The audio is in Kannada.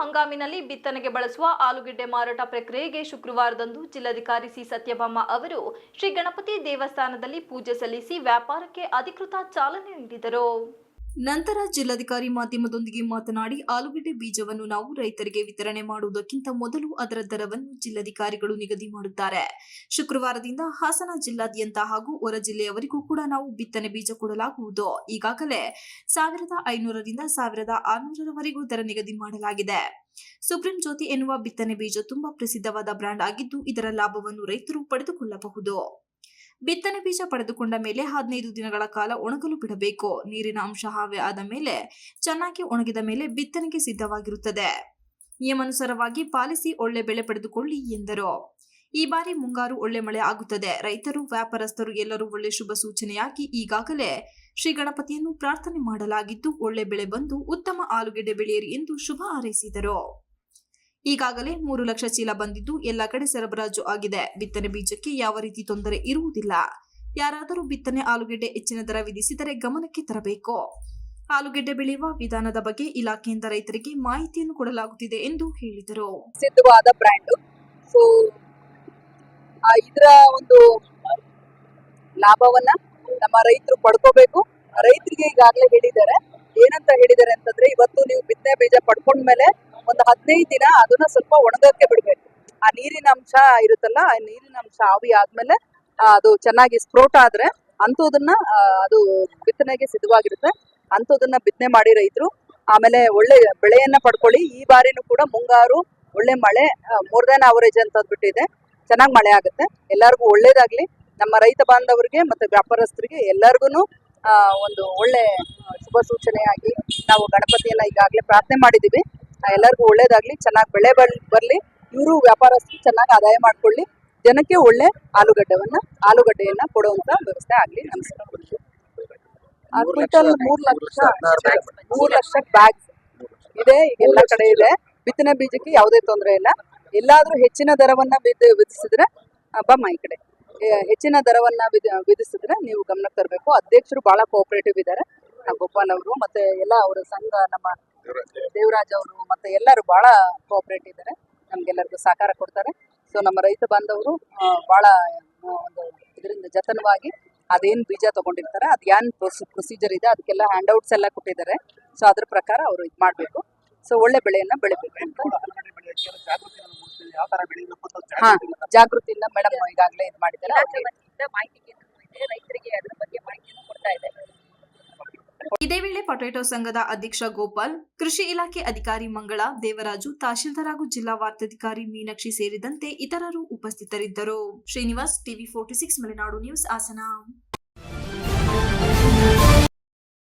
ಹಂಗಾಮಿನಲ್ಲಿ ಬಿತ್ತನೆಗೆ ಬಳಸುವ ಆಲೂಗೆಡ್ಡೆ ಮಾರಾಟ ಪ್ರಕ್ರಿಯೆಗೆ ಶುಕ್ರವಾರದಂದು ಜಿಲ್ಲಾಧಿಕಾರಿ ಸಿ ಸತ್ಯಭಾಮ ಅವರು ಶ್ರೀ ಗಣಪತಿ ದೇವಸ್ಥಾನದಲ್ಲಿ ಪೂಜೆ ಸಲ್ಲಿಸಿ ವ್ಯಾಪಾರಕ್ಕೆ ಅಧಿಕೃತ ಚಾಲನೆ ನೀಡಿದರು. ನಂತರ ಜಿಲ್ಲಾಧಿಕಾರಿ ಮಾಧ್ಯಮದೊಂದಿಗೆ ಮಾತನಾಡಿ, ಆಲೂಗೆಡ್ಡೆ ಬೀಜವನ್ನು ನಾವು ರೈತರಿಗೆ ವಿತರಣೆ ಮಾಡುವುದಕ್ಕಿಂತ ಮೊದಲು ಅದರ ದರವನ್ನು ಜಿಲ್ಲಾಧಿಕಾರಿಗಳು ನಿಗದಿ ಮಾಡುತ್ತಾರೆ. ಶುಕ್ರವಾರದಿಂದ ಹಾಸನ ಜಿಲ್ಲಾದ್ಯಂತ ಹಾಗೂ ಹೊರ ಜಿಲ್ಲೆಯವರಿಗೂ ಕೂಡ ನಾವು ಬಿತ್ತನೆ ಬೀಜ ಕೊಡಲಾಗುವುದು. ಈಗಾಗಲೇ ಸಾವಿರದ ಐನೂರರಿಂದ ಸಾವಿರದ ಆರುನೂರರವರೆಗೂ ದರ ನಿಗದಿ ಮಾಡಲಾಗಿದೆ. ಸುಪ್ರೀಂ ಜ್ಯೋತಿ ಎನ್ನುವ ಬಿತ್ತನೆ ಬೀಜ ತುಂಬಾ ಪ್ರಸಿದ್ಧವಾದ ಬ್ರ್ಯಾಂಡ್ ಆಗಿದ್ದು, ಇದರ ಲಾಭವನ್ನು ರೈತರು ಪಡೆದುಕೊಳ್ಳಬಹುದು. ಬಿತ್ತನೆ ಬೀಜ ಪಡೆದುಕೊಂಡ ಮೇಲೆ ಹದಿನೈದು ದಿನಗಳ ಕಾಲ ಒಣಗಲು ಬಿಡಬೇಕು. ನೀರಿನ ಅಂಶ ಹಾವೆ ಆದ ಮೇಲೆ ಚೆನ್ನಾಗಿ ಒಣಗಿದ ಮೇಲೆ ಬಿತ್ತನೆಗೆ ಸಿದ್ಧವಾಗಿರುತ್ತದೆ. ನಿಯಮಾನುಸಾರವಾಗಿ ಪಾಲಿಸಿ ಒಳ್ಳೆ ಬೆಳೆ ಪಡೆದುಕೊಳ್ಳಿ ಎಂದರು. ಈ ಬಾರಿ ಮುಂಗಾರು ಒಳ್ಳೆ ಮಳೆ ಆಗುತ್ತದೆ. ರೈತರು, ವ್ಯಾಪಾರಸ್ಥರು ಎಲ್ಲರೂ ಒಳ್ಳೆ ಶುಭ ಸೂಚನೆಯಾಗಿ ಈಗಾಗಲೇ ಶ್ರೀ ಗಣಪತಿಯನ್ನು ಪ್ರಾರ್ಥನೆ ಮಾಡಲಾಗಿದ್ದು ಒಳ್ಳೆ ಬೆಳೆ ಬಂದು ಉತ್ತಮ ಆಲೂಗೆಡ್ಡೆ ಬೆಳೆಯಿರಿ ಎಂದು ಶುಭ ಹಾರೈಸಿದರು. ಈಗಾಗಲೇ ಮೂರು ಲಕ್ಷ ಚೀಲ ಬಂದಿದ್ದು ಎಲ್ಲ ಕಡೆ ಸರಬರಾಜು ಆಗಿದೆ. ಬಿತ್ತನೆ ಬೀಜಕ್ಕೆ ಯಾವ ರೀತಿ ತೊಂದರೆ ಇರುವುದಿಲ್ಲ. ಯಾರಾದರೂ ಬಿತ್ತನೆ ಆಲೂಗೆಡ್ಡೆ ಹೆಚ್ಚಿನ ದರ ವಿಧಿಸಿದರೆ ಗಮನಕ್ಕೆ ತರಬೇಕು. ಆಲೂಗೆಡ್ಡೆ ಬೆಳೆಯುವ ವಿಧಾನದ ಬಗ್ಗೆ ಇಲಾಖೆಯಿಂದ ರೈತರಿಗೆ ಮಾಹಿತಿಯನ್ನು ಕೊಡಲಾಗುತ್ತಿದೆ ಎಂದು ಹೇಳಿದರು. ಸಿದ್ಧವಾದ ಬ್ರ್ಯಾಂಡ್ ಸೊ ಇದರ ಒಂದು ಲಾಭವನ್ನ ನಮ್ಮ ರೈತರು ಪಡ್ಕೋಬೇಕು. ರೈತರಿಗೆ ಈಗಾಗಲೇ ಹೇಳಿದ್ದಾರೆ. ಏನಂತ ಹೇಳಿದ್ದಾರೆ ಅಂತಂದ್ರೆ, ಇವತ್ತು ನೀವು ಬಿತ್ತನೆ ಬೀಜ ಪಡ್ಕೊಂಡ್ಮೇಲೆ ಒಂದು ಹದಿನೈದು ದಿನ ಅದನ್ನ ಸ್ವಲ್ಪ ಒಣಗೋಕೆ ಬಿಡ್ಬೇಕು. ಆ ನೀರಿನ ಅಂಶ ಇರುತ್ತಲ್ಲ ಆ ನೀರಿನ ಅಂಶ ಆವಿ ಆದ್ಮೇಲೆ ಅದು ಚೆನ್ನಾಗಿ ಸ್ಪ್ರೋಟ್ ಆದ್ರೆ ಅಂಥದನ್ನ ಅದು ಬಿತ್ತನೆಗೆ ಸಿದ್ಧವಾಗಿರುತ್ತೆ. ಅಂಥದನ್ನ ಬಿತ್ತನೆ ಮಾಡಿ ರೈತರು. ಆಮೇಲೆ ಒಳ್ಳೆ ಬೆಳೆಯನ್ನ ಪಡ್ಕೊಳ್ಳಿ. ಈ ಬಾರಿನೂ ಕೂಡ ಮುಂಗಾರು ಒಳ್ಳೆ ಮಳೆ ಮೋರ್ ದನ್ ಅವರೇಜ್ ಅಂತ ಅಂದ್ಬಿಟ್ಟಿದೆ ಚೆನ್ನಾಗಿ ಮಳೆ ಆಗುತ್ತೆ. ಎಲ್ಲರಿಗೂ ಒಳ್ಳೇದಾಗ್ಲಿ. ನಮ್ಮ ರೈತ ಬಾಂಧವರಿಗೆ ಮತ್ತೆ ವ್ಯಾಪಾರಸ್ಥರಿಗೆ ಎಲ್ಲರಿಗೂ ಒಂದು ಒಳ್ಳೆ ಶುಭ ಸೂಚನೆಯಾಗಿ ನಾವು ಗಣಪತಿಯನ್ನ ಈಗಾಗಲೇ ಪ್ರಾರ್ಥನೆ ಮಾಡಿದೀವಿ. ಆ, ಎಲ್ಲರಿಗೂ ಒಳ್ಳೇದಾಗ್ಲಿ ಚೆನ್ನಾಗಿ ಬೆಳೆ ಬರಲಿ. ಇವರು ವ್ಯಾಪಾರಸ್ಥರು ಚೆನ್ನಾಗಿ ಆದಾಯ ಮಾಡ್ಕೊಳ್ಳಿ. ಜನಕ್ಕೆ ಒಳ್ಳೆ ಆಲೂಗಡ್ಡೆವನ್ನ ಆಲೂಗಡ್ಡೆಯನ್ನ ಕೊಡುವಂತ ವ್ಯವಸ್ಥೆ ಆಗ್ಲಿ ನಮಸ್ಕಾರ ಆ ಕ್ವಿಂಟಲ್ ಮೂರ್ ಲಕ್ಷ ಮೂರ್ ಲಕ್ಷ ಬ್ಯಾಗ್ ಇದೆ ಎಲ್ಲ ಕಡೆ ಇದೆ. ಬಿತ್ತನೆ ಬೀಜಕ್ಕೆ ಯಾವುದೇ ತೊಂದರೆ ಇಲ್ಲ. ಎಲ್ಲಾದ್ರೂ ಹೆಚ್ಚಿನ ದರವನ್ನ ಬಿದ್ದು ವಿಧಿಸಿದ್ರೆ ಬಮ್ಮ ಈ ಕಡೆ. ಹೆಚ್ಚಿನ ದರವನ್ನ ವಿಧ- ವಿಧಿಸಿದ್ರೆ ನೀವು ಗಮನಕ್ಕೆ ತರಬೇಕು. ಅಧ್ಯಕ್ಷರು ಬಹಳ ಕೋಆಪರೇಟಿವ್ ಇದ್ದಾರೆ. ಗೋಪಾಲ್ ಅವರು ಮತ್ತೆ ಎಲ್ಲ ಅವರ ಸಂಘ ನಮ್ಮ ದೇವರಾಜ್ ಅವರು. ಮತ್ತೆ ಎಲ್ಲರೂ ಬಹಳ ಕೋಆಪರೇಟ್ ಇದ್ದಾರೆ ನಮ್ಗೆಲ್ಲರಿಗೂ ಸಹಕಾರ ಕೊಡ್ತಾರೆ. ಸೊ ನಮ್ಮ ರೈತ ಬಾಂಧವರು ಬಹಳ ಒಂದು ಇದರಿಂದ ಜತನವಾಗಿ ಅದೇನು ಬೀಜ ತಗೊಂಡಿರ್ತಾರೆ ಅದು ಏನ್ ಪ್ರೊಸೀಜರ್ ಇದೆ ಅದಕ್ಕೆಲ್ಲ ಹ್ಯಾಂಡ್ ಔಟ್ಸ್ ಎಲ್ಲ ಕೊಟ್ಟಿದ್ದಾರೆ. ಸೊ ಅದ್ರ ಪ್ರಕಾರ ಅವರು ಇದು ಮಾಡಬೇಕು. ಸೊ ಒಳ್ಳೆ ಬೆಳೆಯನ್ನ ಬೆಳಿಬೇಕು ಅಂತ. ಹಾ ಜಾಗೃತಿಯಿಂದ ಮೇಡಮ್ ಈಗಾಗಲೇ ಇದು ಮಾಡಿದ್ದಾರೆ ಅವ್ರಿಗೆ ಮಾಹಿತಿ ರೈತರಿಗೆ ಅದ್ರ ಬಗ್ಗೆ ಮಾಹಿತಿಯನ್ನು ಕೊಡ್ತಾ ಇದೆ ಇದೇ ವೇಳೆ ಪೊಟೆಟೋ ಸಂಘದ ಅಧ್ಯಕ್ಷ ಗೋಪಾಲ್, ಕೃಷಿ ಇಲಾಖೆ ಅಧಿಕಾರಿ ಮಂಗಳ, ದೇವರಾಜು, ತಹಶೀಲ್ದಾರ್ ಹಾಗೂ ಜಿಲ್ಲಾ ವಾರ್ತಾಧಿಕಾರಿ ಮೀನಾಕ್ಷಿ ಸೇರಿದಂತೆ ಇತರರು ಉಪಸ್ಥಿತರಿದ್ದರು. Srinivas, TV forty six, Malenadu news, Hassan.